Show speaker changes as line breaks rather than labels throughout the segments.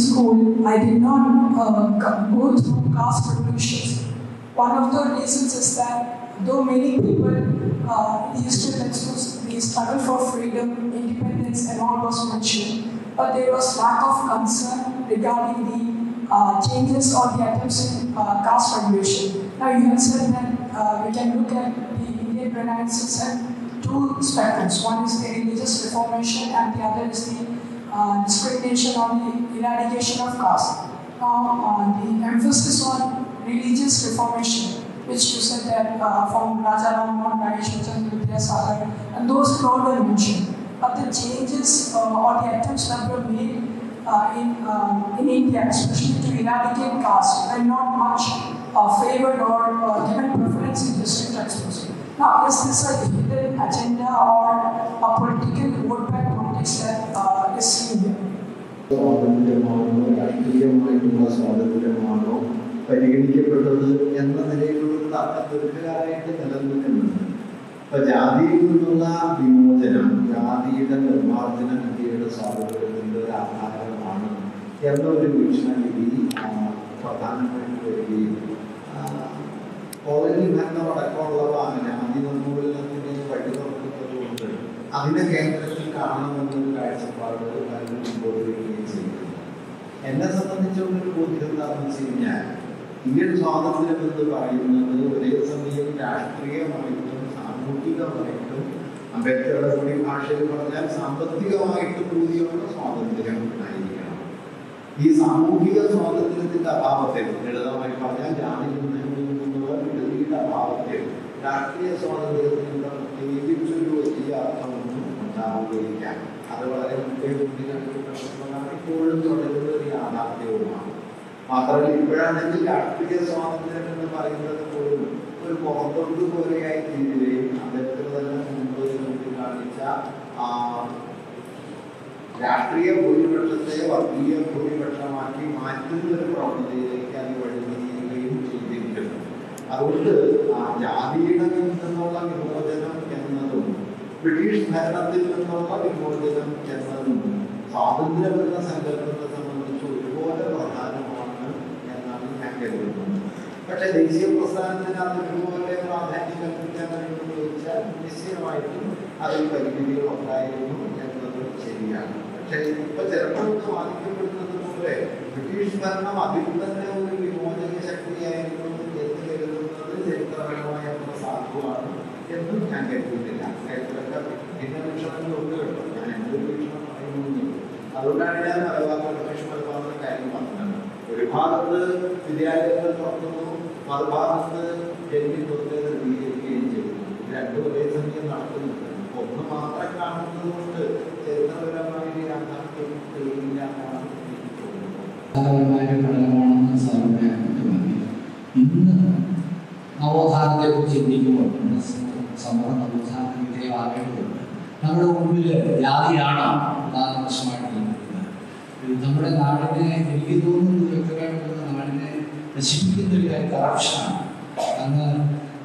school, I did not uh, go through caste revolutions. One of the reasons is that though many people uh, used to expose the struggle for freedom, independence, and all was mentioned, but there was lack of concern regarding the uh, changes or the attempts in uh, caste regulation. Now you have said that uh, we can look at the Indian Renaissance and two spectrums. One is the religious reformation and the other is the uh, discrimination on the eradication of caste. Now uh, the emphasis on religious reformation, which you said that uh, from Raja Ram Mohan Maheshwaran to Vidyasagar, and those Claude were mentioned. But the changes uh, or the attempts that were made uh, in, um, in India, especially to eradicate caste, were not much uh, favored or uh, given preference in district exposure. Now, is this a hidden agenda or a political
സ്വാതന്ത്ര്യമാണോ? രാഷ്ട്രീയമായിട്ടുള്ള സ്വാതന്ത്ര്യമാണോ പരിഗണിക്കപ്പെട്ടത് എന്ന നിലയിലുള്ള തർക്കം നിലനിൽക്കുന്നുണ്ട്. ഇപ്പൊ ജാതിയിൽ നിന്നുള്ള വിമോചനം ജാതിയുടെ നിർമ്മാർജന ഇന്ത്യയുടെ സ്വാതന്ത്ര്യത്തിന്റെ ഒരു ആധാരമാണ് എന്ന ഒരു വീക്ഷണരീതി പ്രധാനമായിട്ട് വരികയും കോളനി ഭരണം അടക്കമുള്ളവ ജാതി നിർമ്മൂലനത്തിന് വഴി തുറക്കുന്നതുകൊണ്ട് അതിനെ കേന്ദ്രത്തിൽ കാണണമെന്നൊരു കാഴ്ചപ്പാട് മുമ്പോട്ട് എന്നെ സംബന്ധിച്ചുള്ളൊരു ബോധ്യം എന്താണെന്ന് വെച്ച് കഴിഞ്ഞാൽ ഇന്ത്യൻ സ്വാതന്ത്ര്യം എന്ന് പറയുന്നത് ഒരേ സമയം രാഷ്ട്രീയമായിട്ടും സാമൂഹികമായിട്ടും അംബേദ്കറുടെ കൂടി ഭാഷയിൽ പറഞ്ഞാൽ സാമ്പത്തികമായിട്ടും കൂടിയുള്ള സ്വാതന്ത്ര്യം ആയിരിക്കണം ഈ സാമൂഹിക സ്വാതന്ത്ര്യത്തിന്റെ അഭാവത്തിൽ ലളിതമായി പറഞ്ഞാൽ ജാതി നിർണയങ്ങളിൽ നിന്നുള്ള വിടുതിയുടെ അഭാവത്തിൽ രാഷ്ട്രീയ സ്വാതന്ത്ര്യത്തിനുള്ള പ്രത്യേകിച്ചൊരു വലിയ അർത്ഥമൊന്നും ഉണ്ടാവുകയില്ല അത് വളരെ മുമ്പേ ചൂണ്ടിക്കാണിക്കപ്പെട്ടതാണ് ഇപ്പോഴും തുടരുന്ന ഒരു യാഥാർത്ഥ്യവുമാണ്. മാത്രമല്ല ഇപ്പോഴാണെങ്കിൽ രാഷ്ട്രീയ സ്വാതന്ത്ര്യം എന്ന് പറയുന്നത് പോലും ഒരു പുറത്തോട്ട് പോലെയായി തീരുകയും അദ്ദേഹത്തിന് തന്നെ മുമ്പ് കാണിച്ച ആ രാഷ്ട്രീയ ഭൂരിപക്ഷത്തെ വർഗീയ ഭൂരിപക്ഷമാക്കി മാറ്റുന്ന ഒരു പ്രവണതയിലേക്ക് അത് വഴിതിരിയുകയും ചെയ്തിരിക്കുന്നു. അതുകൊണ്ട് ആ ജാതിയുടെ നിന്നുള്ള വിമോചനം ബ്രിട്ടീഷ് ഭരണത്തിൽ നിന്നുള്ള വിമോചനം എന്നതും സ്വാതന്ത്ര്യം എന്ന സങ്കല്പത്തെ സംബന്ധിച്ച് ഒരുപോലെ പ്രധാനമാണ് എന്നാണ് ഞാൻ കരുതുന്നത് പക്ഷെ ദേശീയ പ്രസ്ഥാനത്തിന് അത് ഒരുപോലെ പ്രാധാന്യം കൽപ്പിക്കാൻ കഴിയുമെന്ന് ചോദിച്ചാൽ നിശ്ചയമായിട്ടും അതിൽ പരിമിതികൾ ഉണ്ടായിരുന്നു എന്നത് ശരിയാണ് പക്ഷേ ഇപ്പൊ ചിലപ്പോൾ വാദിക്കപ്പെടുന്നത് പോലെ ബ്രിട്ടീഷ് ഭരണം അതിൽ തന്നെ ഒരു വിമോചന ശക്തിയായിരുന്നു എന്ന് കരുതുന്നത് ചരിത്രപരമായ അത്ര സാധുവാണ് എന്നും ഞാൻ കരുതിയിട്ടില്ല. ചരിത്രത്തെ ഭിന്ന വീക്ഷണങ്ങളുണ്ട് കേട്ടോ ഞാൻ ഒരു വീക്ഷണം പറയുന്നു അതുകൊണ്ടാണ് ഞാൻ മലബാർ കമ്മീഷൻ കാര്യം പറഞ്ഞത്. ഒരു ഭാഗത്ത് വിദ്യാലയങ്ങൾ തുറക്കുന്നു മറുഭാഗത്ത് ജന്മി തൊട്ട് നിർവീകരിക്കുകയും ചെയ്യുന്നു. രണ്ടും ഒരേ സമയം നടക്കുന്നുണ്ട്. ഒന്ന് മാത്രം കാണുന്നത് കൊണ്ട് ചരിത്രപരമായ യാഥാർത്ഥ്യം തെളിയില്ല എന്നാണ്
ഇന്ന് നവോത്ഥാനത്തെ കുറിച്ച് ചിന്തിക്കുമ്പോൾ സമൂഹ സമൂഹം നവോത്ഥാന വിധേയമാകേണ്ടതുണ്ട് നമ്മുടെ മുമ്പിൽ ജാതിയാണ് പ്രധാന പ്രശ്നമായിട്ട് നമ്മുടെ നാടിനെ എനിക്ക് തോന്നുന്നു വ്യക്തമായിട്ടുള്ള നാടിനെ നശിപ്പിക്കുന്ന ഒരു കാര്യം കറപ്ഷനാണ് അന്ന്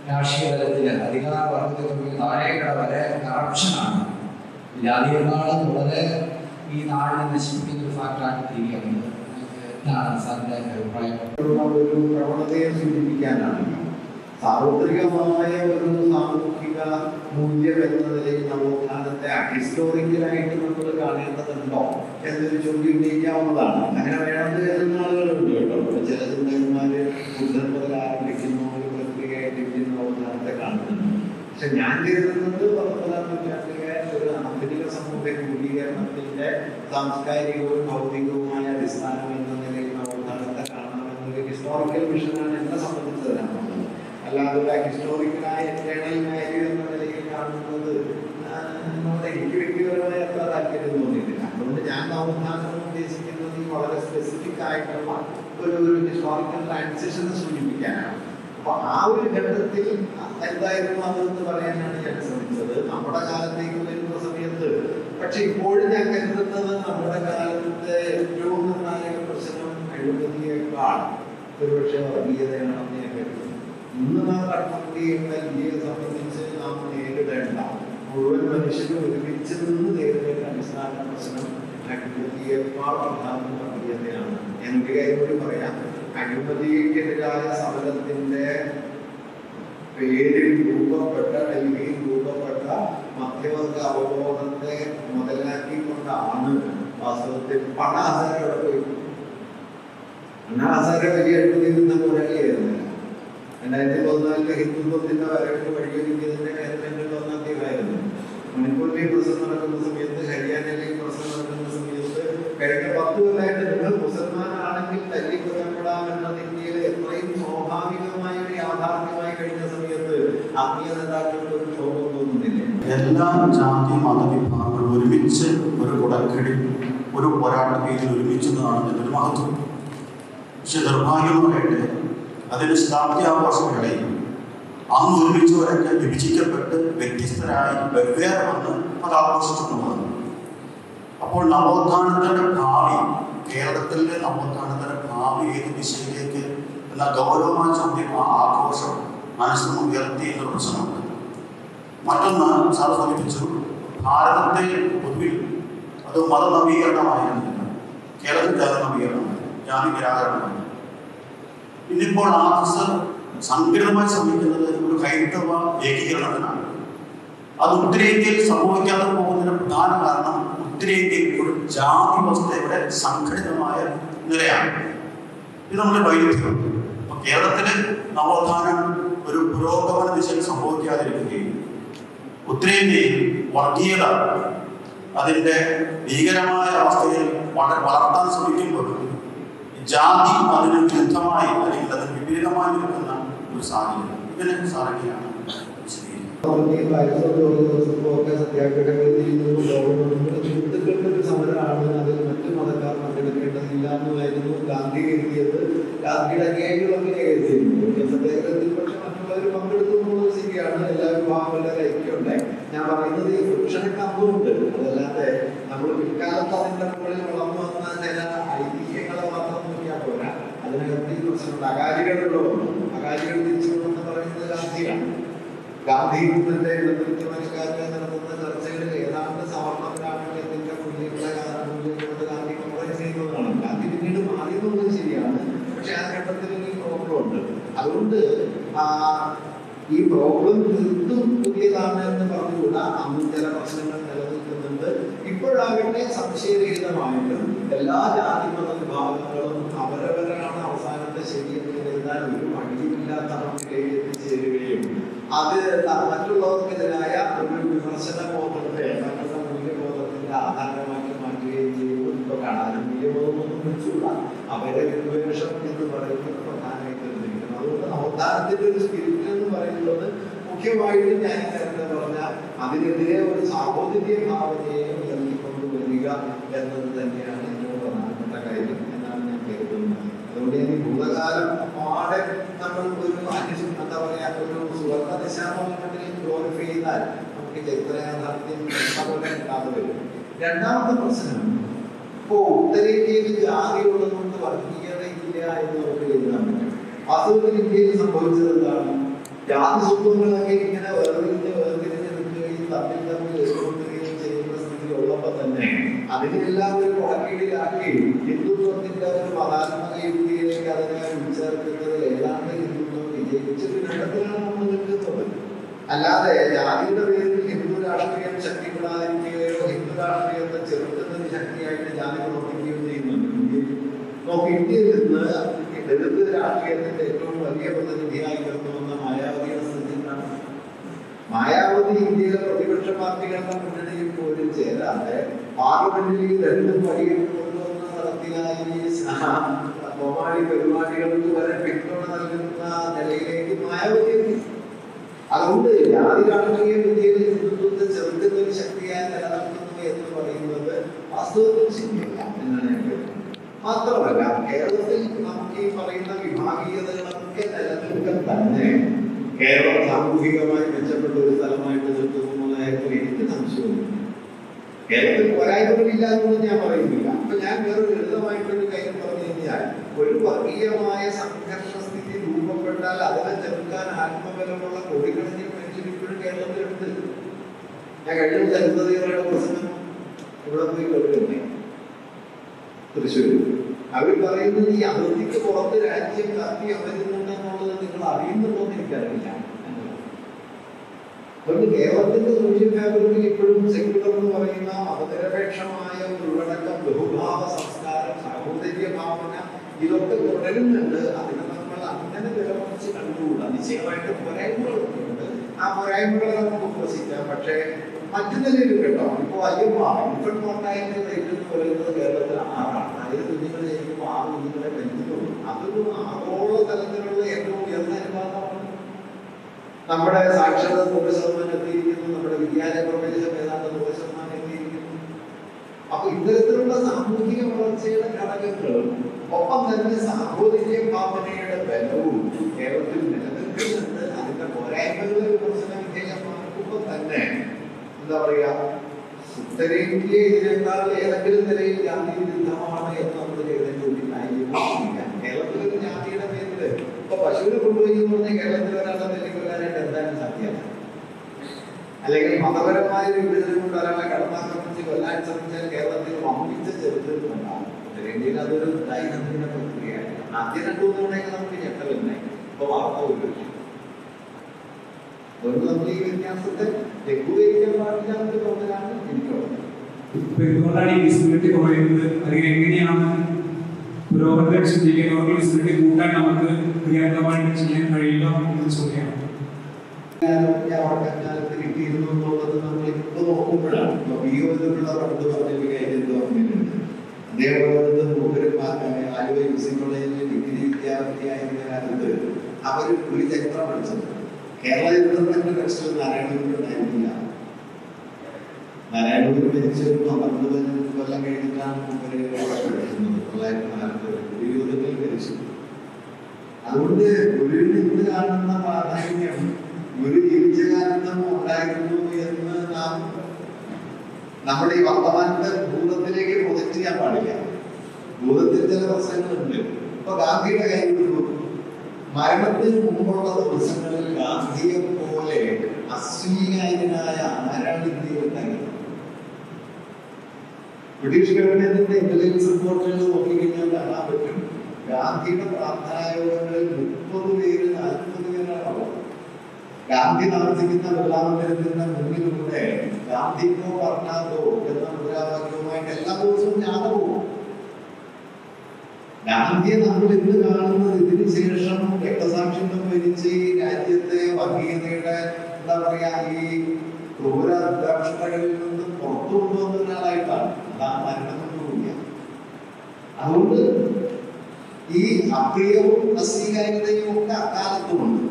രാഷ്ട്രീയ തലത്തിൽ അധികാര വർഗത്തിൽ താഴേക്കട വരെ കറപ്ഷനാണ് ജാതിയെക്കാളും വളരെ ഈ നാടിനെ നശിപ്പിക്കുന്ന ഒരു ഫാക്ടറായിട്ട് തിരികെ ഇതാണ് സാറിന്റെ അഭിപ്രായം.
ഒരു പ്രവണതയെ സാർവത്രികമായ ഒരു സാമൂഹിക മൂല്യം എന്ന നിലയിൽ നവോത്ഥാനത്തെ ഹിസ്റ്റോറിക്കലായിട്ട് നമ്മൾ കാണേണ്ടതുണ്ടോ എന്നൊരു ചോദ്യം ഉന്നയിക്കാവുന്നതാണ്. അങ്ങനെ വേണമെന്ന് കരുതുന്ന ആളുകളുണ്ട് കേട്ടോ. ചില ചിന്തകന്മാര് ബുദ്ധൻ മുതൽ ആരംഭിക്കുന്ന ഒരു പ്രക്രിയയായിട്ട് ഇന്ത്യൻ നവോത്ഥാനത്തെ കാണുന്നുണ്ട്. പക്ഷെ ഞാൻ കരുതുന്നത് പത്തൊമ്പതാം നൂറ്റാണ്ടിലെ ഒരു ആധുനിക സമൂഹ രൂപീകരണത്തിന്റെ സാംസ്കാരികവും ഭൗതികവുമായ അടിസ്ഥാനം എന്ന നിലയിൽ നവോത്ഥാനത്തെ കാണണമെന്നൊരു ഹിസ്റ്റോറിക്കൽ മിഷനാണ് എന്നെ സംബന്ധിച്ചതിനാണുള്ളത് അല്ലാതെ ഒരു ഹിസ്റ്റോറിക്കലായ വാല്യൂ എന്ന നിലയിൽ കാണുന്നത് എന്നോട് എനിക്ക് വ്യക്തിപരമായ അത്ര താല്പര്യം തോന്നിയിട്ടില്ല. അതുകൊണ്ട് ഞാൻ നവോത്ഥാനം ഉദ്ദേശിക്കുന്നത് വളരെ സ്പെസിഫിക് ആയിട്ടുള്ള ഒരു ഒരു ഹിസ്റ്റോറിക്കൽ ട്രാൻസിഷനെ സൂചിപ്പിക്കാനാണ്. അപ്പൊ ആ ഒരു ഘട്ടത്തിൽ എന്തായിരുന്നു അതെന്ന് പറയാനാണ് ഞാൻ ശ്രമിച്ചത്. നമ്മുടെ കാലത്തേക്ക് വരുന്ന സമയത്ത് പക്ഷെ ഇപ്പോഴും ഞാൻ കരുതുന്നത് നമ്മുടെ കാലത്തെ ഏറ്റവും നിർണായക പ്രശ്നം അഴിമതിയേക്കാൾ ഒരുപക്ഷെ വർഗീയതയാണെന്ന് ഞാൻ കരുതുന്നു. ഇന്ന് നാം കടന്നുകൂടിയുള്ള ഇന്ത്യയെ സംബന്ധിച്ച് നാം നേരിടേണ്ട മുഴുവൻ മനുഷ്യരും ഒരുമിച്ച് നിന്ന് നേരിടേണ്ട അടിസ്ഥാന പ്രശ്നം അഴിമതിയേക്കാൾ പ്രധാനം വർഗീയതയാണ് ഒരു കാര്യം കൂടി പറയാം അഴിമതിക്കെതിരായ സമരത്തിന്റെ പേരിൽ രൂപപ്പെട്ട ഡൽഹിയിൽ രൂപപ്പെട്ട മധ്യവർഗ അവബോധത്തെ മുതലാക്കിക്കൊണ്ടാണ് വാസ്തവത്തിൽ പണ ഹസാര അവിടെ പോയി വലിയ അഴിമതിയിൽ നിന്ന് പോരാളിയായിരുന്നില്ല രണ്ടായിരത്തി പതിനാലിലെ ഹിന്ദുത്വത്തിന്റെ വരവിന് വഴിയൊരുക്കിയതിന്റെ കാര്യത്തിൽ ഒന്നാം തീയതിയായിരുന്നു. മണിപ്പൂരിലെ പ്രശ്നം നടക്കുന്ന സമയത്ത് ഹരിയാനയിലെ പ്രശ്നം നടക്കുന്ന സമയത്ത് കഴിഞ്ഞ പത്ത് കൊല്ലമായിട്ട് നിങ്ങൾ മുസൽമാനാണെങ്കിൽ തല്ലിക്കൊല്ലപ്പെടാമെന്നത് ഇന്ത്യയിൽ എത്രയും സ്വാഭാവികമായ ഒരു യാഥാർത്ഥ്യമായി കഴിഞ്ഞ സമയത്ത് ആത്മീയ നേതാക്കൾക്ക് ക്ഷോഭം തോന്നുന്നില്ല.
എല്ലാ ജാതി മതവിഭാഗങ്ങളും ഒരുമിച്ച് ഒരു കുടക്കടി ഒരു പോരാട്ടത്തിൽ ഒരുമിച്ച് കാണുന്നതിന്റെ ഒരു മഹത്വം. പക്ഷെ നിർഭാഗ്യം എന്ന് പറയട്ടെ അതിന് കളയും. അന്ന് ഒരുമിച്ചവരൊക്കെ വിഭജിക്കപ്പെട്ട് വ്യത്യസ്തരായി വെവ്വേറെ വന്ന് അത് ആഘോഷിച്ചിട്ടുള്ളത് അപ്പോൾ നവോത്ഥാനത്തിന്റെ ഭാവി കേരളത്തിലെ നവോത്ഥാനത്തിന്റെ ഭാവി ഏത് ദിശയിലേക്ക് എന്ന ഗൗരവമായ ചോദ്യം ആ ആഘോഷം മനസ്സിന് ഉയർത്തി എന്ന പ്രശ്നമുണ്ട്. മറ്റൊന്ന് സാർ സൂചിപ്പിച്ചു ഭാരതത്തെ പൊതുവിൽ അത് മതനവീകരണമായിരുന്നില്ല കേരളത്തിൽ ജാതി നവീകരണമായി ജാതി നിരാകരണമായി ഇന്നിപ്പോൾ ആർഎസ് സംഘടിതമായി ശ്രമിക്കുന്നത് ഒരു ഹൈന്ദവ ഏകീകരണത്തിനാണ്. അത് ഉത്തരേന്ത്യയിൽ സംഭവിക്കാതെ പോകുന്നതിന് പ്രധാന കാരണം ഉത്തരേന്ത്യയിൽ ഒരു ജാതി വ്യവസ്ഥയുടെ സംഘടിതമായ നിലയാണ്. ഇത് നമ്മുടെ വൈരുദ്ധ്യം. അപ്പൊ കേരളത്തിൽ നവോത്ഥാനം ഒരു പുരോഗമന ദിശയിൽ സംഭവിക്കാതിരിക്കുകയും ഉത്തരേന്ത്യയിൽ വർഗീയത അതിന്റെ ഭീകരമായ അവസ്ഥയിൽ വള- വളർത്താൻ ശ്രമിക്കുമ്പോൾ ജാതി അതിന് വിരുദ്ധമായി അല്ലെങ്കിൽ അതിന് വിപരീതമായി നിൽക്കുന്ന ഒരു സാഹചര്യം. ഇതിനെ
ഗവൺമെന്റ് ഹിന്ദുക്കളുടെ ഒരു സമരമാണ്. അതിൽ മറ്റു മതക്കാർ പങ്കെടുക്കേണ്ടതില്ല എന്നുമായിരുന്നു ഗാന്ധി എഴുതിയത്. ഗാന്ധിയുടെ അങ്ങേകളൊക്കെ എഴുതിയിരുന്നു ഈ സത്യാഗ്രഹത്തിൽ പക്ഷെ മറ്റുള്ളവർ പങ്കെടുത്തു എന്നുള്ളത് ശരിയാണ് എല്ലാ വിഭാഗങ്ങളുടെ ഐക്യമുണ്ട് ഞാൻ പറയുന്നത് ഈ വൃക്ഷണക്ക് അന്നുണ്ട് അതല്ലാതെ നമ്മൾ പിൽക്കാലത്ത് അതിന്റെ മുകളിൽ വളർന്നു വന്ന ചില ഐതിഹ്യങ്ങളെ മാത്രം നോക്കിയാൽ പോരാ അതിനകത്ത് അകാലികൾ അകാലികളുണ്ടോ അകാലികൾ തിരിച്ചുകൊണ്ടെന്ന് പറയുന്നത് ഗാന്ധിയാണ്. ഗാന്ധി ഗ്രൂപ്പിന്റെ നേതൃത്വമനുഷ്കാരികൾ നടത്തുന്ന ചർച്ചകളിൽ ഏതാണ്ട് സവർണ ഗ്രാമീണത്തിന്റെ മൂല്യങ്ങളെ ഗാന്ധി. കോളേജ് ചെയ്യുന്നതാണ്. ഗാന്ധി പിന്നീട് മാറിയതൊന്നും ശരിയാണ്. പക്ഷെ ആ ഘട്ടത്തിൽ ഈ പ്രോബ്ലം ഉണ്ട്. അതുകൊണ്ട് ആ, ഈ പ്രോബ്ലം തീർത്തും പുതിയതാണ് എന്ന് പറഞ്ഞുകൂടാ. അന്നും ചില പ്രശ്നങ്ങൾ നിലനിൽക്കുന്നുണ്ട്. ഇപ്പോഴാകട്ടെ സംശയരഹിതമായിട്ടും എല്ലാ ജാതി മത വിഭാഗങ്ങളും അവരവരാണ് അത് മറ്റുള്ളവർക്കെതിരായ ഒരു വിമർശന ബോധത്തെ തങ്ങളുടെ മൂല്യബോധത്തിന്റെ ആധാരമാക്കി മാറ്റുകയും ചെയ്യുന്നു ഇപ്പൊ കാണാനും മൂല്യബോധമൊന്നും വെച്ചുള്ള അവരെ വിദ്വേഷം എന്ന് പറയുന്നത് പ്രധാനമായിട്ട് അതുകൊണ്ട് അവതാരത്തിന്റെ ഒരു സ്പിരിറ്റ് എന്ന് പറയുന്നത് മുഖ്യമായിട്ടും ഞാൻ നേരത്തെ പറഞ്ഞ അതിനെതിരെ ഒരു സാഹോദര്യ ഭാവനയെ ഉയർത്തിക്കൊണ്ട് വരിക എന്നത് തന്നെയാണ് ഏറ്റവും പ്രധാനപ്പെട്ട കാര്യം എന്നാണ് ഞാൻ കരുതുന്നത്. ഇനി ഭൂതകാലം പാടെ നമ്മൾ ഒരു അനുസു എന്താ പറയാ ഒരു സുവർണ ദിശാമത്തിൽ ഗ്ലോറിഫൈ ചെയ്താൽ നമുക്ക് ചരിത്രയാഥാർത്ഥ്യം അതുപോലെ കിട്ടാതെ വരും രണ്ടാമത്തെ പ്രശ്നം ഇപ്പോ ഉത്തരേന്ത്യയിൽ ജാതി ഉള്ളതുകൊണ്ട് വർഗീയത ഇല്ല എന്ന് നമുക്ക് എഴുതാൻ പറ്റും. വാസ്തവത്തിൽ ഇന്ത്യയിൽ സംഭവിച്ചത് എന്താണ്? ജാതി സ്വത്വങ്ങളൊക്കെ ഇങ്ങനെ വേർതിരിഞ്ഞ് വേർതിരിഞ്ഞ് നിൽക്കുകയും തമ്മിൽ തമ്മിൽ എതിർകൊള്ളുകയും ചെയ്യുന്ന സ്ഥിതി ഉള്ളപ്പോൾ തന്നെ അതിനെല്ലാം ഒരു കുടക്കീഴിലാക്കി ഹിന്ദുത്വത്തിന്റെ ഒരു മതാത്മക യുക്തിയിലേക്ക് അതിനെ ഉച്ചേർക്കുന്നത് ഏതാണ്ട് ഹിന്ദുത്വം നിൽക്കുന്നത് അല്ലാതെ ജാതിയുടെ പേരിൽ ഹിന്ദു രാഷ്ട്രീയം ശക്തിപ്പെടാതിരിക്കുകയോ ഹിന്ദു രാഷ്ട്രീയത്തെ ചെറുക്കുന്ന ശക്തിയായിട്ട് ജാതി പ്രവർത്തിക്കുകയോ ചെയ്യുന്നുണ്ട്. ഇന്ത്യയിൽ നോക്ക് ഇന്ത്യയിൽ നിന്ന് ദളിത് രാഷ്ട്രീയത്തിന്റെ ഏറ്റവും വലിയ പ്രതിനിധിയായി വരുന്നുവെന്ന മായാവതിയുടെ സ്ഥിതിയാണ് മായാവതി ഇന്ത്യയിലെ പ്രതിപക്ഷ പാർട്ടികളുടെ മുന്നണിയിൽ പോലും ചേരാതെ പാർലമെന്റിൽ ഈ രണ്ട് കൊണ്ടുവന്ന് നടത്തിയ ഈ കോമാളി പരിപാടികൾക്ക് വരെ പിന്തുണ നൽകുന്ന നിലയിലേക്ക് മായാവതി അതുകൊണ്ട് ജാതി രാഷ്ട്രീയ വിദ്യയിൽ ഹിന്ദുത്വത്തെ ചെറുക്കുന്ന ഒരു ശക്തിയായി നിലനിർത്തുന്നു എന്ന് പറയുന്നത് വാസ്തവത്തിൽ ശരിയല്ല എന്നാണ് ഞാൻ കരുതുന്നത് മാത്രമല്ല കേരളത്തിൽ നമുക്ക് ഈ പറയുന്ന വിഭാഗീയതകളൊക്കെ നിലനിൽക്കാൻ തന്നെ കേരളം സാമൂഹികമായി മെച്ചപ്പെട്ട ഒരു സ്ഥലമായിട്ട് നിൽക്കുന്ന കാര്യത്തിൽ എനിക്ക് സംശയമില്ല കേരളത്തിൽ പോരായ്മകളില്ല എന്നൊന്നും ഞാൻ പറയുന്നില്ല. അപ്പൊ ഞാൻ വേറൊരു ലളിതമായിട്ടൊരു കാര്യം പറഞ്ഞു കഴിഞ്ഞാൽ ഒരു വർഗീയമായ സംഘർഷ സ്ഥിതി രൂപപ്പെട്ടാൽ അതിനെ ചെറുക്കാൻ ആത്മബലമുള്ള കോടിക്കണക്കിന് മനുഷ്യർ ഇപ്പോഴും കേരളത്തിലുണ്ട്. ഞാൻ കഴിഞ്ഞ ദിവസം പ്രശ്നം ഇവിടെ പോയി കേട്ടിരുന്നേ തൃശ്ശൂർ അവർ പറയുന്നത് ഈ അതിർത്തിക്ക് പുറത്ത് രാജ്യം കത്തി അവരുന്നുണ്ടെന്നുള്ളത് നിങ്ങൾ അറിയുന്നുണ്ടോ എന്ന് എനിക്കറിയില്ല. അതുകൊണ്ട് കേരളത്തിന്റെ ഫാബ്രിക്കിൽ ഇപ്പോഴും സെക്യുലർ എന്ന് പറയുന്ന മതനിരപേക്ഷമായ ഉള്ളടക്കം ബഹുഭാവ സംസ്കാരം സാഹോദര്യ ഭാവന ഇതൊക്കെ തുടരുന്നുണ്ട്. അതിനെ നമ്മൾ അങ്ങനെ വിലമറിച്ച് കണ്ടുകൂടാ? നിശ്ചയമായിട്ട് പോരായ്മകളൊക്കെയുണ്ട്. ആ പോരായ്മകളെ നമുക്ക് ഉപസിക്കാം. പക്ഷേ മറ്റു നിലയിലും കേട്ടോ ഇപ്പോൾ അയ്യമ്മാർ ഇൻഫന്റ് മോർട്ടാലിറ്റി റേറ്റ് എന്ന് പറയുന്നത് കേരളത്തിൽ ആറാണ്. അതിൽ കുഞ്ഞുങ്ങൾ ജനിക്കുമ്പോൾ ആറ് കുഞ്ഞുങ്ങളെ ബന്ധിക്കുള്ളൂ അതൊരു ആഗോള തലത്തിലുള്ള ഏറ്റവും ഉയർന്ന നമ്മുടെ സാക്ഷരത നൂറ് ശതമാനം എത്തിയിരിക്കുന്നു. നമ്മുടെ വിദ്യാലയ പ്രവേശനം ഏതാണ്ട് നൂറ് ശതമാനം എത്തിയിരിക്കുന്നു. അപ്പൊ ഇത്തരത്തിലുള്ള സാമൂഹിക വളർച്ചയുടെ ഘടകങ്ങളും ഒപ്പം തന്നെ സാഹോദര്യ ഭാവനയുടെ ബലവും കേരളത്തിൽ നിലനിൽക്കുന്നുണ്ട്. അതിന്റെ പോരായ്മകളെ വിമർശന വിധേയമാക്കുമ്പോൾ തന്നെ എന്താ പറയാ ഉത്തരേന്ത്യ ഏതെങ്കിലും നിലയിൽ ജാതി വിരുദ്ധമാണ് എന്ന് നമ്മൾ കേരളത്തിൽ ഒരു ജാതിയുടെ പേരിൽ ഇപ്പൊ പശുവിനെ കൊണ്ടുപോയി എന്ന് പറഞ്ഞാൽ കേരളത്തിൽ ഒരാളെ തെല്ലിക്കൊല്ലാനായിട്ട് എന്തായാലും സാധ്യമല്ല അല്ലെങ്കിൽ മതപരമായ ഒരു വിഭജനം കൊണ്ട് ഒരാളെ കടന്നാക്രമിച്ച് കൊല്ലാൻ ശ്രമിച്ചാൽ കേരളത്തിൽ വമ്പിച്ച ചെറുത്തുണ്ടാവും ഉത്തരേന്ത്യയിൽ അതൊരു ദൈനംദിന പ്രക്രിയയാണ്. ആദ്യ രണ്ടു തവണയൊക്കെ നമുക്ക് ഞെട്ടലുണ്ടായി ഇപ്പൊ വാർത്ത ഒരു അതുകൊണ്ട് നമ്മൾ ഈ വ്യത്യാസത്തെ ലഘൂകരിക്കാൻ പാടില്ല എന്ന് തോന്നലാണ് എനിക്കുള്ളത്.
ഇപ്പൊ എന്തുകൊണ്ടാണ് ഈ ഡിസ്ബിലിറ്റി കുറയുന്നത് അല്ലെങ്കിൽ എങ്ങനെയാണ് പുരോഗതി ചിന്തിക്കുന്നവർക്ക് ഡിസ്ബിലിറ്റി കൂട്ടാൻ നമുക്ക് ക്രിയാത്മകമായിട്ട് ചെയ്യാൻ കഴിയില്ല എന്ന് ചോദ്യമാണ്.
കിട്ടിയിരുന്നു ഡിഗ്രി അവർ ഒരു ചരിത്രം പഠിച്ചത്. കേരള ചരിത്രം തന്നെ ടെക്സ്റ്റിൽ നാരായണഗുരുണ്ടായിരുന്നില്ല ഒരു അതുകൊണ്ട് ഗുരുവിന് ഇന്ന് കാണുന്ന പ്രാധാന്യം ഗുരു ജീവിച്ച ഉണ്ടായിരുന്നു എന്ന് നാം നമ്മുടെ ഈ വർത്തമാനത്തെ ഭൂതത്തിലേക്ക് പ്രൊജക്ട് പാടില്ല. ഭൂതത്തിൽ ചില പ്രശ്നങ്ങളുണ്ട്. ഇപ്പൊ ഗാന്ധിയുടെ കാര്യം എടുത്തു. മരണത്തിന് മുമ്പുള്ള ദിവസങ്ങളിൽ ഗാന്ധിയെ പോലെ അസ്വീകാര്യനായ ആരാണ് ഇന്ത്യയിൽ ഉണ്ടായിരുന്നത്? ബ്രിട്ടീഷ് ഗവൺമെന്റിന്റെ ഇന്റലിജൻസ് റിപ്പോർട്ടുകൾ നോക്കിക്കഴിഞ്ഞാൽ കാണാൻ പറ്റും. ഗാന്ധിയുടെ പ്രാർത്ഥനായോഗങ്ങളിൽ മുപ്പത് പേര് നാൽപ്പത് പേരാണ് ഗാന്ധി താമസിക്കുന്ന വെള്ളാമന്ദിരത്തിന്റെ മുന്നിലൂടെ ഗാന്ധിക്കോ പറഞ്ഞാതോ എന്ന മുദ്രാവാക്യവുമായിട്ട് എല്ലാ ദിവസവും ഞാൻ പോകും. ഗാന്ധിയെ നമ്മൾ ഇന്ന് കാണുന്നത് ഇതിന് ശേഷം രക്തസാക്ഷിത്വം വരിച്ച് രാജ്യത്തെ വർഗീയതയുടെ എന്താ പറയാ ഈ ക്രൂര നിന്ന് പുറത്തു കൊണ്ടുവന്ന ഒരാളായിട്ടാണ്. അതാണ് മരണമൊന്നുമില്ല അതുകൊണ്ട് ഈ അപ്രിയവും അസ്വീകാര്യതയും ഒക്കെ അക്കാലത്തുമുണ്ട്.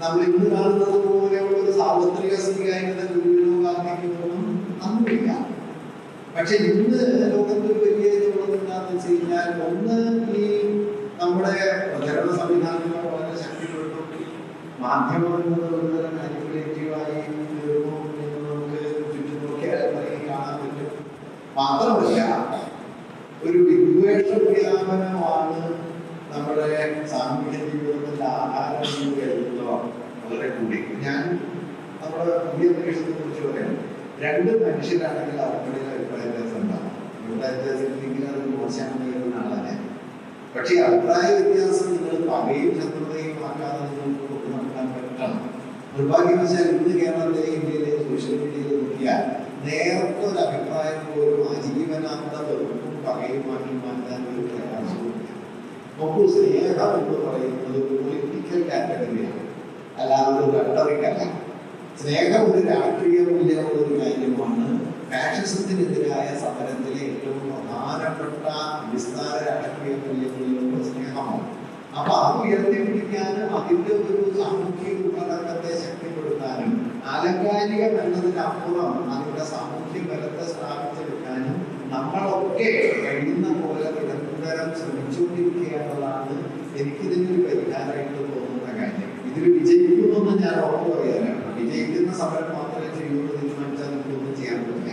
നമ്മൾ ഇന്ന് കാണുന്നത് പോലെയുള്ള ഒരു സാർവത്രിക സ്വീകാര്യത ഗുരുവിനോ ഗാന്ധിക്കോ ഒന്നും അന്നില്ല പക്ഷെ ഇന്ന് ലോകത്ത് വലിയ ഇതുള്ളത് എന്താണെന്ന് വെച്ച് കഴിഞ്ഞാൽ ഒന്ന് ഈ നമ്മുടെ പ്രചരണ സംവിധാനങ്ങൾ വളരെ ശക്തിപ്പെട്ടു മാധ്യമങ്ങൾ ഒരുതരം മാനിപ്പുലേറ്റീവായി മാത്രമല്ല ഒരു വിദ്വേഷ വ്യാപനമാണ് നമ്മുടെ സാമൂഹ്യ ജീവിതത്തിന്റെ ആധാരം എന്ന് കരുതുന്നവർ വളരെ കൂടി. ഞാൻ നമ്മുടെ പുതിയ അന്തരീക്ഷത്തെ കുറിച്ച് പറയാം. രണ്ട് മനുഷ്യരാണെങ്കിൽ അവർക്കിടയിൽ അഭിപ്രായ വ്യത്യാസം ഉണ്ടാവും. അഭിപ്രായ വ്യത്യാസമില്ലെങ്കിൽ അത് മോശമാണെന്ന് കരുതുന്ന ആളാണ് പക്ഷേ അഭിപ്രായ വ്യത്യാസം നിങ്ങൾ പകയും ശത്രുതയും ആക്കാതെ നിങ്ങൾക്ക് നടക്കാൻ പറ്റണം നിർഭാഗ്യവശാൽ ഇന്ന് കേരളത്തിലെ ഇന്ത്യയിലെ സോഷ്യൽ മീഡിയയിൽ നോക്കിയാൽ നേരത്തെ ഒരു അഭിപ്രായം പോലും ആജീവനാന്ത പകയുമാക്കി മാറ്റാൻ ഒരു പ്രയാസവുമില്ല. നോക്കൂ സ്നേഹം എന്ന് പറയുന്നത് ഒരു പൊളിറ്റിക്കൽ കാറ്റഗറിയാണ് അല്ലാതെ ഒരു റെട്ടറിക് അല്ല. സ്നേഹം ഒരു രാഷ്ട്രീയമില്ലാത്ത ഒരു കാര്യമാണ് ഫാഷിസത്തിനെതിരായ സമരത്തിലെ ഏറ്റവും പ്രധാനപ്പെട്ട അടിസ്ഥാന രാഷ്ട്രീയ മൂല്യങ്ങളിലൊന്ന് സ്നേഹമാണ്. അപ്പൊ അത് ഉയർത്തിപ്പിടിക്കാനും അതിന്റെ ഒരു സാമൂഹിക ഉപകരണത്തെ ശക്തിപ്പെടുത്താനും ആലങ്കാരികം എന്നതിനപ്പുറം അതിന്റെ സാമൂഹ്യ ബലത്തെ സ്ഥാപിച്ചെടുക്കാനും നമ്മളൊക്കെ കഴിയുന്ന പോലെ നിരന്തരം ശ്രമിച്ചുകൊണ്ടിരിക്കുകയാണെന്നാണ് എനിക്കിതിനൊരു പരിഹാരമായിട്ട് തോന്നുന്ന കാര്യം. ഇതിൽ വിജയിക്കുമെന്ന് ഞാൻ ഉറപ്പ് പറയാനാണ്. വിജയിക്കുന്ന സമരം മാത്രമേ ചെയ്യുള്ളൂ തീരുമാനിച്ചാൽ നമുക്കൊന്നും ചെയ്യാൻ പറ്റില്ല.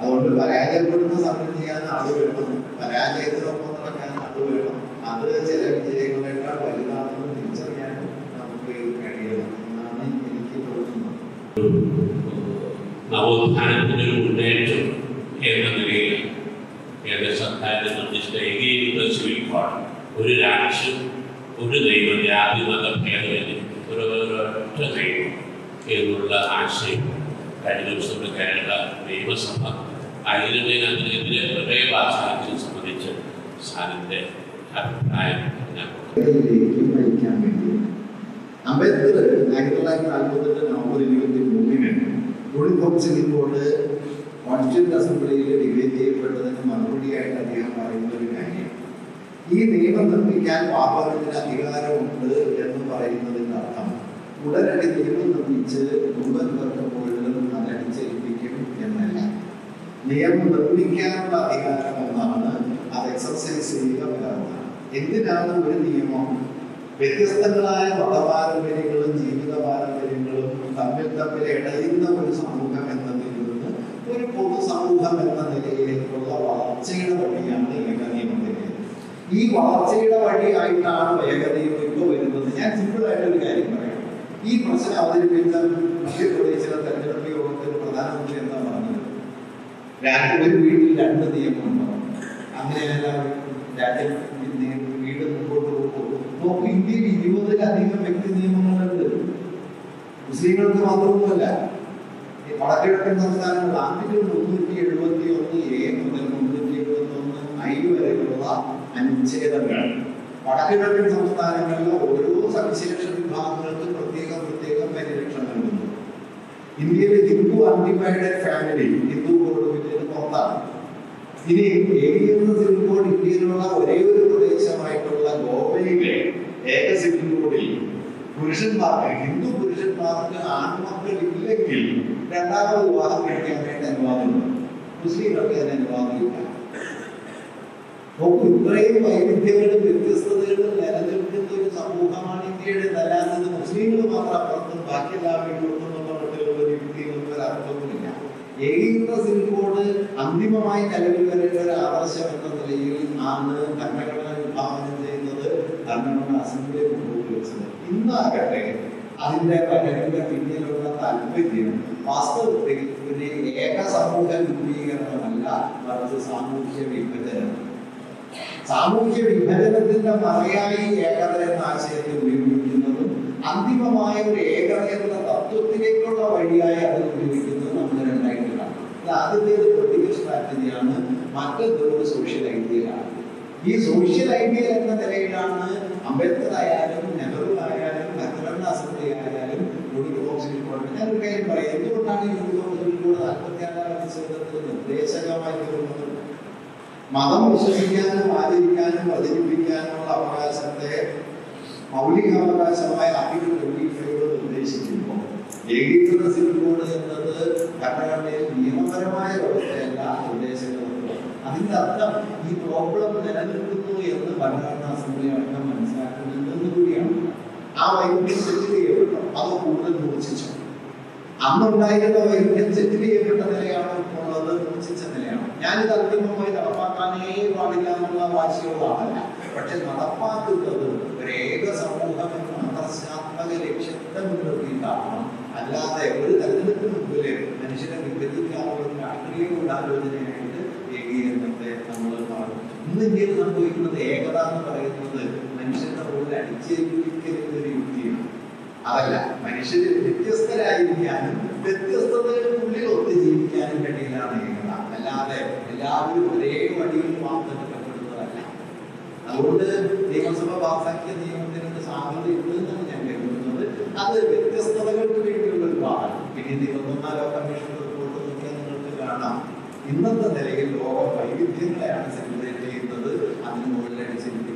അതുകൊണ്ട് പരാജയപ്പെടുന്ന സമരം ചെയ്യാൻ അത് വേണം. പരാജയത്തിനൊപ്പം നടക്കാൻ അത് വേണം. അത് ചില വിജയങ്ങളെക്കാൾ
ഒരു മുന്നേറ്റം എന്ന നിലയിൽ കേന്ദ്ര സർക്കാരിന്റെ നിർദ്ദിഷ്ട ഏകീകൃത സിവിൽ കോഡ് ഒരു രാജ്യം ഒരു ദൈവം ജാതി മത ഭേദമന്യേ ഒരു ഒരൊറ്റ ദൈവം എന്നുള്ള ആശയം കഴിഞ്ഞ ദിവസം കേരള നിയമസഭ അതിനെതിരെ പ്രമേയ പാസാക്കിയത് സംബന്ധിച്ച് സാറിന്റെ അഭിപ്രായം
അംബേദ്കർ ആയിരത്തി തൊള്ളായിരത്തി നാൽപ്പത്തെട്ട് നവംബർ ഇരുപത്തി മൂന്നിന് സിവിൽ കോഡ് അസംബ്ലിയിൽ ഡിബേറ്റ് ചെയ്യപ്പെട്ടതിന് മറുപടിയായിട്ട് അദ്ദേഹം പറയുന്ന ഒരു കാര്യം. ഈ നിയമം നിർമ്മിക്കാൻ പാർലമെന്റിന് അധികാരമുണ്ട് എന്ന് പറയുന്നതിന്റെ അർത്ഥം ഉടനടി നിയമം നിർമ്മിച്ച് മുഴുവൻ പേർക്ക് മുഴുവനും എന്നല്ല. നിയമം നിർമ്മിക്കാനുള്ള അധികാരം എന്നാണ് അത് എക്സർസൈസ് ചെയ്യുക എന്നാണ് എന്തിനാണ് ഒരു നിയമം? വ്യത്യസ്തങ്ങളായ മതപാരമ്പര്യങ്ങളും ജീവിത പാരമ്പര്യങ്ങളും തമ്മിൽ തമ്മിൽ ഇടയുന്ന ഒരു സമൂഹം എന്നതിൽ നിന്ന് ഒരു പൊതു സമൂഹം എന്ന നിലയിലേക്കുള്ള വളർച്ചയുടെ വഴിയാണ് ഏകനിയമത്തിന്റെ ഈ വളർച്ചയുടെ വഴിയായിട്ടാണ് ഏകനിയമം ഇപ്പോൾ വരുന്നത്. ഞാൻ സിമ്പിൾ ആയിട്ട് ഒരു കാര്യം പറയാം. ഈ പ്രശ്നം അവതരിപ്പിച്ച മധ്യപ്രദേശിലെ തെരഞ്ഞെടുപ്പ് യോഗത്തിൽ പ്രധാനമന്ത്രി എന്താ പറഞ്ഞത്? രാജ്യം ഒരു വീട്ടിൽ രണ്ട് നിയമമുണ്ടോ? അങ്ങനെയല്ല രാജ്യം വീട് മുമ്പോട്ട് പോകും അപ്പോൾ ഇന്ത്യയിൽ ഇരുപതിലധികം വ്യക്തി നിയമങ്ങളുണ്ട് മുസ്ലിങ്ങൾക്ക് മാത്രമൊന്നുമല്ല ഈ വടക്കിഴക്കൻ സംസ്ഥാനങ്ങൾ ആദ്യം മുന്നൂറ്റി എഴുപത്തി ഒന്ന് എ മുതൽ മുന്നൂറ്റി എഴുപത്തി ഒന്ന് ഐ വരെയുള്ള അനുച്ഛേദങ്ങൾ. വടക്കിഴക്കൻ സംസ്ഥാനങ്ങളിലെ ഓരോ സവിശേഷ വിഭാഗങ്ങൾക്ക് പ്രത്യേകം പ്രത്യേകം പരിരക്ഷ നൽകുന്നു. ഇന്ത്യയിലെ Hindu undivided family Hindu code പുറത്താണ്. ഇനി ഏകീകൃത സിവിൽ കോഡ് ഇന്ത്യയിലുള്ള ഒരേ ഒരു പ്രദേശമായിട്ടുള്ള ഗോവയിലെ ഏക സിവിൽ കോഡിൽ പുരുഷന്മാർക്ക് ഹിന്ദു പുരുഷന്മാർക്ക് ആൺമക്കൾ ഇല്ലെങ്കിൽ രണ്ടാമത് വിവാഹം കഴിക്കാൻ വേണ്ടി അനുവാദമുണ്ട് മുസ്ലിങ്ങൾക്ക് അതിന് അനുവാദമില്ല നോക്കൂ ഇത്രയും വൈവിധ്യങ്ങളും വ്യത്യസ്തതകളും നിലനിൽക്കുന്ന ഒരു സമൂഹമാണ് ഇന്ത്യയുടെ അല്ലാത്തത് മുസ്ലിങ്ങൾ മാത്രം അപ്പുറത്തും ബാക്കി എല്ലാവരും എന്നുള്ള മട്ടിലുള്ള ഒരു യുക്തികൾക്ക് ഒരു അർത്ഥവുമില്ല ഏകീകൃത സിവിൽ അന്തിമമായി നിലവിൽ വരേണ്ട ഒരു ആവശ്യം എന്ന നിലയിൽ ആണ് ഭരണഘടന ചെയ്യുന്നത് ഭരണഘടന അസംബ്ലി മുമ്പോട്ട് വെച്ചത്. ഇന്നാകട്ടെ അതിന്റെ പലരുടെ പിന്നിലുള്ള താല്പര്യം വാസ്തവത്തിൽ ഒരു ഏക സമൂഹ രൂപീകരണമല്ല മറിച്ച് സാമൂഹ്യ വിഭജനം. സാമൂഹ്യ വിഭജനത്തിന്റെ മറയായി ഏകത എന്ന ആശയത്തെ ഉപയോഗിക്കുന്നതും അന്തിമമായ ഒരു ഏകത എന്ന തത്വത്തിലേക്കുള്ള വഴിയായി അത് ഉപയോഗിക്കുന്നത് നമ്മൾ രണ്ടായിട്ട് ആദ്യത്തേത് പൊളിറ്റിക്കൽ സ്ട്രാറ്റജിയാണ് മറ്റൊരു സോഷ്യൽ ഐഡിയലാണ് ഈ സോഷ്യൽ ഐഡിയ എന്ന നിലയിലാണ് അംബേദ്കർ ആയാലും നെഹ്റു ആയാലും ഭരണഘടനാ അസംബ്ലി ആയാലും യൂണിഫോം ബോക്സിൽ ഞാൻ ഒരു കാര്യം പറയാം. എന്തുകൊണ്ടാണ് യൂണിഫോം സിവിൽ കോഡ് നാൽപ്പത്തിയാറാം അനുച്ഛേദത്തിൽ നിർദ്ദേശകമായി മതം വിശ്വസിക്കാനും ആചരിക്കാനും പ്രചരിപ്പിക്കാനുമുള്ള അവകാശത്തെ മൗലികാവകാശമായ ആർട്ടിക്കിൾ ട്വന്റി നിർദ്ദേശിക്കുമ്പോൾ ഏകീകൃത സിവിൽ കോഡ് എന്നത് അതിന്റെ അർത്ഥം ഈ പ്രോബ്ലം നിലനിൽക്കുന്നു എന്ന് ഭരണഘടനാ അസംബ്ലി അടക്കം കൂടിയാണ്. ആ വൈദ്യുതി സെറ്റിൽ ചെയ്യപ്പെട്ടു. അത് കൂടുതൽ മൂർച്ഛിച്ചു. അന്നുണ്ടായിരുന്ന വൈദ്യുതി സെറ്റിൽ ചെയ്യപ്പെട്ട നിലയാണ് ഉള്ളത് മൂർച്ഛിച്ച നിലയാണ്? ഞാനിത് അന്തിമമായി നടപ്പാക്കാനേ പാടില്ല എന്നുള്ള വാശിയുള്ള ആളല്ല. പക്ഷെ നടപ്പാക്കുന്നത് ഒരു ഏക സമൂഹം എന്ന ആദർശാത്മക ലക്ഷ്യത്തെ മുൻനിർത്തിയിട്ടാണ് അല്ലാതെ ഒരു തെരഞ്ഞെടുപ്പിന് മുമ്പിൽ മനുഷ്യനെ വിഭജിക്കാനുള്ള ഒരു രാഷ്ട്രീയ ഏകീകരണത്തെ നമ്മൾ കാണും. ഇന്ന് ഇന്ത്യയിൽ സംഭവിക്കുന്നത്? ഏകത എന്ന് പറയുന്നത് മനുഷ്യന്റെ മുകളിൽ അടിച്ചേൽപ്പിക്കലിന്റെ ഒരു യുക്തിയാണ്. അതല്ല മനുഷ്യര് വ്യത്യസ്തരായിരിക്കാനും വ്യത്യസ്തതകൾക്കുള്ളിൽ ഒത്തു ജീവിക്കാനും കഴിയില്ലാണ് ഏകത. അല്ലാതെ എല്ലാവരും ഒരേ വഴിയിൽ വാർത്തെടുക്കപ്പെടുന്നതല്ല അതുകൊണ്ട് നിയമസഭ പാസാക്കിയ നിയമത്തിന് സാധ്യത ഉണ്ട് എന്നാണ് ഞാൻ കരുതുന്നത്. അത് വ്യത്യസ്തതകൾക്ക് വേണ്ടിയുള്ള ഒരു പാടാണ് പിന്നെ ഇരുപത്തൊന്നാലോ കമ്മീഷൻ റിപ്പോർട്ട് നോക്കിയാൽ നിങ്ങൾക്ക് കാണാം. ഇന്നത്തെ നിലയിൽ ലോകം വൈവിധ്യങ്ങളെയാണ് സെലിബ്രേറ്റ് ചെയ്യുന്നത്. അതിന് മുകളിലായിട്ട് അടിച്ചിരിക്കുന്നത്